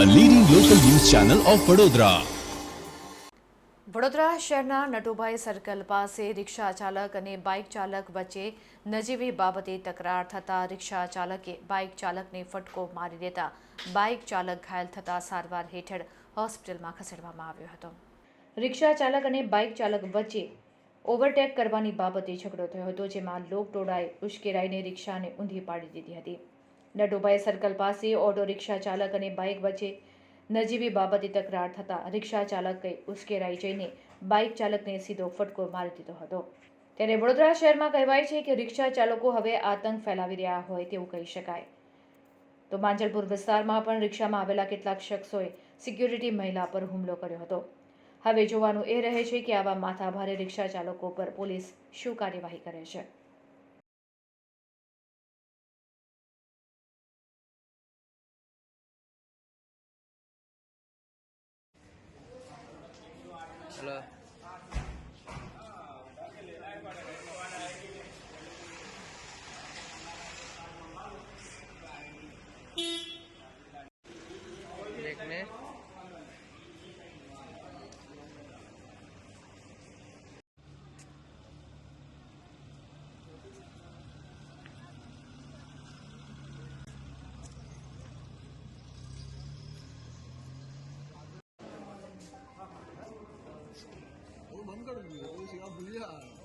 Channel of Vadodara Vadodara શહેરના Natubhai circle પાસે રિક્ષા ચાલક અને બાઇક ચાલક વચ્ચે નજીવી બાબતે તકરાર થતાં રિક્ષા ચાલકે બાઇક ચાલકને ફટકો મારી દેતા બાઇક ચાલક ઘાયલ થતાં સારવાર હેઠળ હોસ્પિટલમાં ખસેડવામાં આવ્યો હતો. રિક્ષા ચાલક અને બાઇક ચાલક વચ્ચે ઓવરટેક કરવાની બાબતે ઝઘડો થયો હતો, જેમાં લોકટોળાએ ઉશ્કેરાઈને રિક્ષાને ઊંધી પાડી દીધી હતી. નટુભાઈ સર્કલ પાસે ઓટો રિક્ષા ચાલક અને બાઇક વચ્ચે નજીવી બાબતે તકરાર થતાં રિક્ષા ચાલકે ઉશ્કેરાઈ જઈને બાઇક ચાલકને સીધો ફટકો મારી દીધો હતો. ત્યારે વડોદરા શહેરમાં કહેવાય છે કે રિક્ષા ચાલકો હવે આતંક ફેલાવી રહ્યા હોય તેવું કહી શકાય. તો માંજલપુર વિસ્તારમાં પણ રિક્ષામાં આવેલા કેટલાક શખ્સોએ સિક્યુરિટી મહિલા પર હુમલો કર્યો હતો. હવે જોવાનું એ રહે છે કે આવા માથાભારે રિક્ષા ચાલકો પર પોલીસ શું કાર્યવાહી કરે છે? Halo. Baik nih. 个的旅游行啊，不厉害。